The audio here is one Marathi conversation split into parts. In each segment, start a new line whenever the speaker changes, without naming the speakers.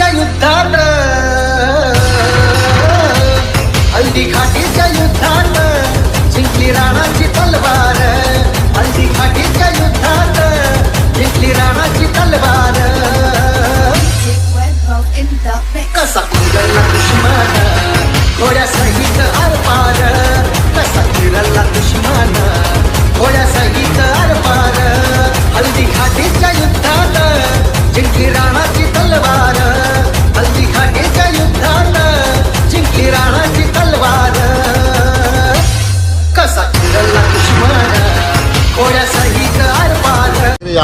ಯುದ್ಧಾರ್ಥ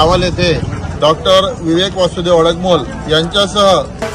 यावल येथे डॉक्टर विवेक वासुदेव अडगमोल यांच्यासह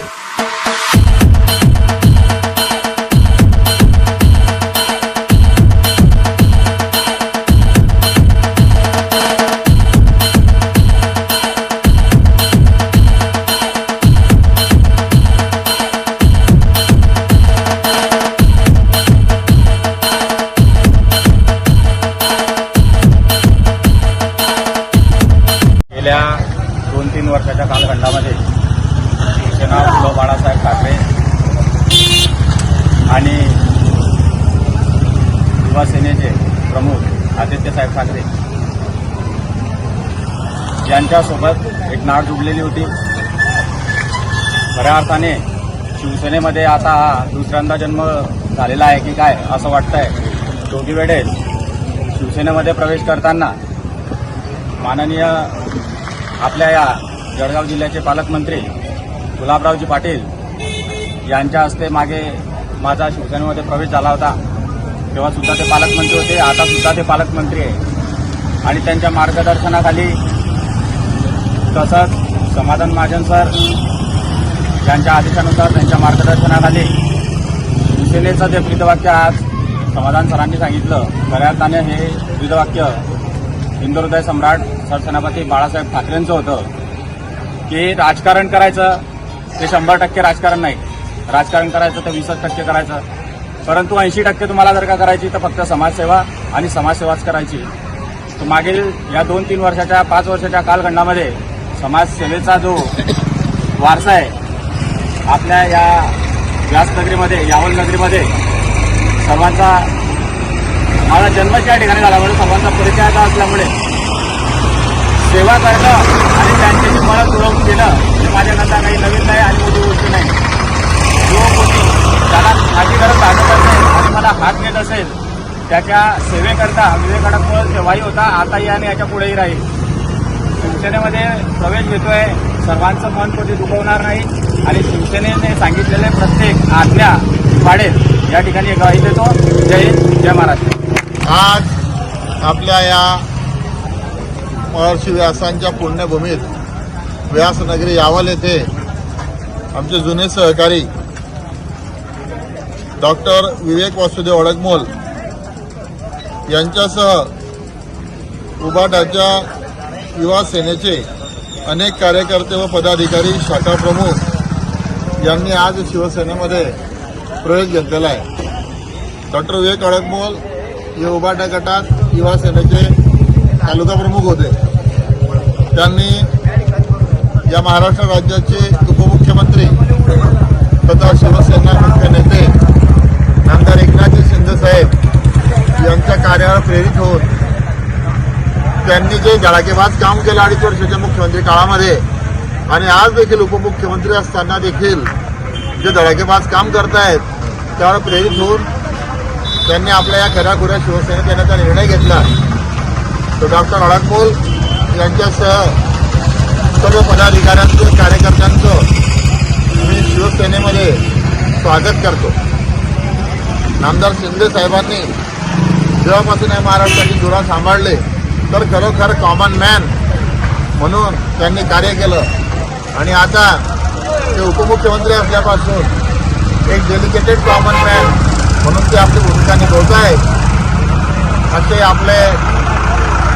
आणि युवासेनेचे प्रमुख आदित्यसाहेब ठाकरे यांच्यासोबत एक नाळ जुडलेली होती. खऱ्या अर्थाने शिवसेनेमध्ये आता हा दुसऱ्यांदा जन्म झालेला आहे की काय असं वाटतंय. दोघी वेळेस शिवसेनेमध्ये प्रवेश करताना माननीय आपल्या या जळगाव जिल्ह्याचे पालकमंत्री गुलाबरावजी पाटील यांच्या हस्ते मागे माझा शिवसेनेमध्ये प्रवेश झाला होता. तेव्हासुद्धा ते पालकमंत्री होते आतासुद्धा ते पालकमंत्री आहे. आणि त्यांच्या मार्गदर्शनाखाली तसंच समाधान महाजन सर यांच्या आदेशानुसार त्यांच्या मार्गदर्शनाखाली शिवसेनेचं जे ब्रीदवाक्य आज समाधान सरांनी सांगितलं खऱ्या अर्थाने हे ब्रीदवाक्य हिंदू सम्राट सरसेनापती बाळासाहेब ठाकरेंचं होतं. की राजकारण करायचं ते शंभर टक्के राजकारण नाही. राजकारण करायचं तर वीसच टक्के करायचं. परंतु ऐंशी टक्के तुम्हाला जर का करायची तर फक्त समाजसेवा आणि समाजसेवाच करायची. तर मागील या दोन तीन वर्षाच्या पाच वर्षाच्या कालखंडामध्ये समाजसेवेचा जो वारसा आहे आपल्या या व्यासनगरीमध्ये यावल नगरीमध्ये सर्वांचा माझा जन्मच या ठिकाणी झाला. म्हणून सर्वांचा परिचयाचा असल्यामुळे सेवा करणं आणि त्यांच्याशी मला तुरवून केलं हे माझ्याकरता काही नवीन नाही आणि मोठी गोष्ट नाही. जो त्याला माझी गरज लागत असेल आणि मला हात घेत असेल त्याच्या सेवेकरता विवेकानंद सेवाही होता आताही आणि याच्या पुढेही राहील. शिवसेनेमध्ये प्रवेश घेतोय सर्वांचं मन कोणी दुखवणार नाही आणि शिवसेनेने सांगितलेले प्रत्येक आज्ञा पाडेल या ठिकाणी ग्वाही देतो. जय हिंद जय महाराष्ट्र.
आज आपल्या या महर्षी व्यासांच्या पुण्यभूमीत व्यासनगरी यावल येथे आमचे जुने सहकारी डॉक्टर विवेक वासुदेव अडगमोल यांच्यासह उबाटाच्या युवा सेनेचे अनेक कार्यकर्ते व पदाधिकारी शाखा प्रमुख यांनी आज शिवसेनेमध्ये प्रवेश घेतलेला आहे. डॉक्टर विवेक अडगमोल हे उबाटा गटात युवा सेनेचे तालुका प्रमुख होते. त्यांनी या महाराष्ट्र राज्याचे उपमुख्यमंत्री तथा शिवसेना मुख्य नेते आमदार एकनाथ शिंदे साहेब यांच्या कार्यावर प्रेरित होऊन त्यांनी जे धडाकेबाज काम केलं अडीच वर्षाच्या मुख्यमंत्री काळामध्ये आणि आज देखील उपमुख्यमंत्री असताना देखील जे धडाकेबाज काम करतायत त्यावर प्रेरित होऊन त्यांनी आपल्या या खऱ्याखुऱ्या शिवसेनेत येण्याचा निर्णय घेतला. तो डॉक्टर अडकमोल यांच्यासह सर्व पदाधिकाऱ्यांचं कार्यकर्त्यांचं मी शिवसेनेमध्ये स्वागत करतो. नामदार शिंदे साहेबांनी जेव्हापासून या महाराष्ट्राची धुरा सांभाळले. तर खरोखर कॉमन मॅन म्हणून त्यांनी कार्य केलं. आणि आता ते उपमुख्यमंत्री असल्यापासून एक डेलिकेटेड कॉमन मॅन म्हणून ते आपली भूमिका निभवत आहेत. असे आपले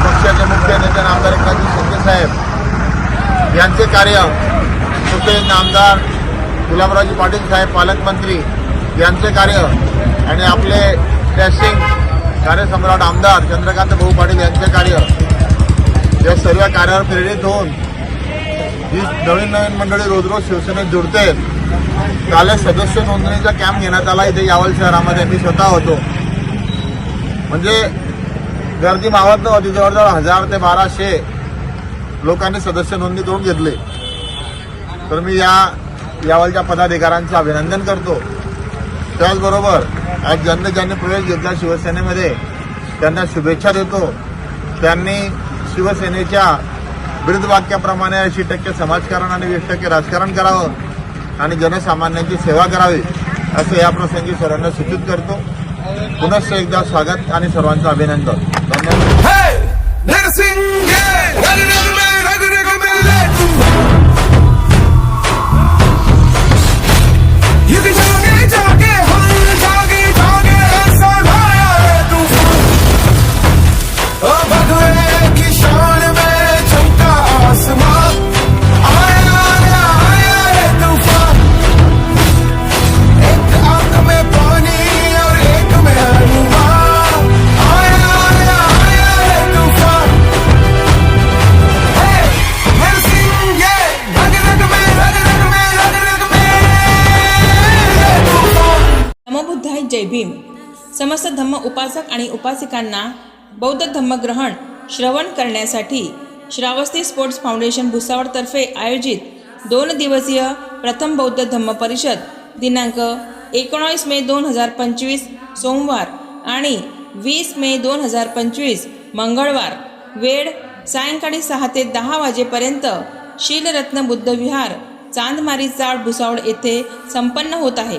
पक्षाचे मुख्य नेते नामदार एकनाथजी शिंदे साहेब यांचे कार्य सुटे नामदार गुलाबरावजी पाटील साहेब पालकमंत्री यांचे कार्य आणि आपले डॅशिंग कार्यसम्राट आमदार चंद्रकांत भाऊ पाटील यांचे कार्य. या सर्व कार्यावर प्रेरित होऊन ही नवीन नवीन मंडळी रोज रोज शिवसेनेत जुडते. काल सदस्य नोंदणीचा कॅम्प घेण्यात आला. इथे यावल शहरामध्ये मी स्वतः होतो. म्हणजे गर्दी मावत नव्हती. जवळजवळ हजार ते बाराशे लोकांनी सदस्य नोंदणी करून घेतली. तर मी या यावलच्या पदाधिकाऱ्यांचं अभिनंदन करतो. त्याचबरोबर आज ज्यांनी ज्यांनी प्रवेश घेतला शिवसेनेमध्ये त्यांना शुभेच्छा देतो. त्यांनी शिवसेनेच्या ब्रीदवाक्याप्रमाणे ऐंशी टक्के समाजकारण आणि वीस टक्के राजकारण करावं आणि जनसामान्यांची सेवा करावी असं या प्रसंगी सर्वांना सूचित करतो. पुनश्च एकदा स्वागत आणि सर्वांचं अभिनंदन. धन्यवाद.
जय भीम. समस्त धम्म उपासक आणि उपासिकांना बौद्ध धम्मग्रहण श्रवण करण्यासाठी श्रावस्ती स्पोर्ट्स फाउंडेशन भुसावळतर्फे आयोजित दोन दिवसीय प्रथम बौद्ध धम्म परिषद दिनांक एकोणावीस मे दोन हजार पंचवीस सोमवार आणि वीस मे दोन हजार पंचवीस मंगळवार. वेळ सायंकाळी सहा ते दहा वाजेपर्यंत शीलरत्न बुद्ध विहार चांदमारी चाळ भुसावळ येथे संपन्न होत आहे.